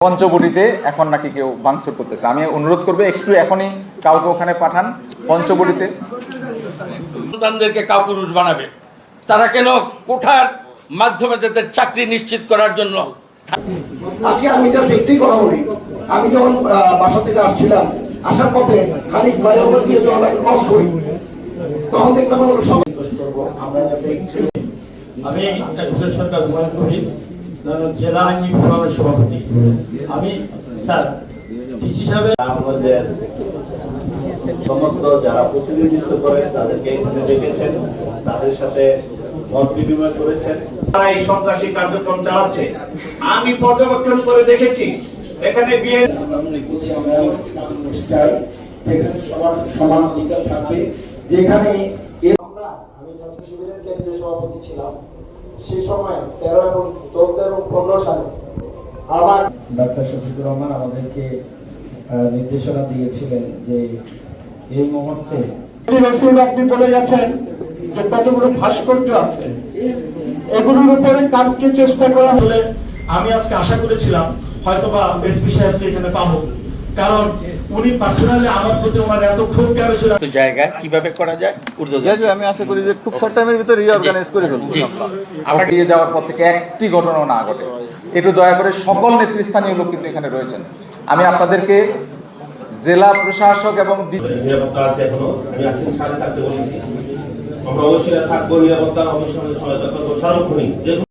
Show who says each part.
Speaker 1: পঞ্চবটিতে এখন নাকি কেউ ভাঙচুর করতেছে আমি অনুরোধ করব একটু এখনই কাউকে ওখানে পাঠান পঞ্চবটিতে
Speaker 2: সন্তানদেরকে কাপুরুষ বানাবে তারা কেন কোঠার মাধ্যমে তাদের চাকরি নিশ্চিত করার জন্য
Speaker 3: আজকে আমি জাস্ট একটাই কথা বলি আমি যখন আহ, বাসা থেকে আসছিলাম আসার পথে খানিক ফ্লাইওভার দিয়ে যখন আমি ক্রস করি তখন দেখলাম হলো সব
Speaker 4: আমি একটা সরকার মনে করি জেলা আইনি বিভাগের সভাপতি। আমি স্যার ডিসি সাহেব
Speaker 5: আমাদের সমস্ত যারা প্রতিনিধিত্ব করে তাদেরকে এখানে দেখেছেন তাদের সাথে মত বিনিময় করেছেন। তারা এই সন্ত্রাসী কার্যক্রম চালাচ্ছে। আমি পর্যবেক্ষণ করে দেখেছি এখানে বিয়ে
Speaker 4: যেখানে সমান সমান অধিকার থাকবে। যেখানে আমরা আমি ছাত্র শিবিরের কেন্দ্রীয় সভাপতি ছিলাম। সেই সময় তেরো এবং চোদ্দ এবং পনেরো সালে আমার ডাক্তার শফিকুর রহমান আমাদেরকে নির্দেশনা দিয়েছিলেন যে এই মুহূর্তে রসুল আপনি বলে গেছেন যে কতগুলো ভাস্কর্য আছে। এগুলোর উপরে কাটতে চেষ্টা করা
Speaker 6: হলে আমি আজকে আশা করেছিলাম হয়তোবা এসপি সাহেবকে এখানে পাবো। কারণ উনি পার্সোনালি আমার প্রতি ওনার এত ক্ষোভ কেন ছিল?
Speaker 2: তো জায়গায় কীভাবে করা যায়? উর্দু
Speaker 1: আমি আশা করি যে খুব শর্ট টাইমের ভিতরে রিঅর্গানাইজ করে ফেলব। আমরা দিয়ে যাওয়ার পর থেকে একটি ঘটনা না ঘটে। একটু দয়া করে সকল নেতৃস্থানীয় লোক কিন্তু এখানে রয়েছেন। আমি আপনাদেরকে জেলা প্রশাসক এবং ডি-
Speaker 5: নিরাপত্তা আছে এখনও। আমি আজকে সাথে থাকতে বলেছি। আমরা অবশ্যই থাকব নিরাপত্তা অবশ্যই সহায়তা করব। সার্বক্ষণিক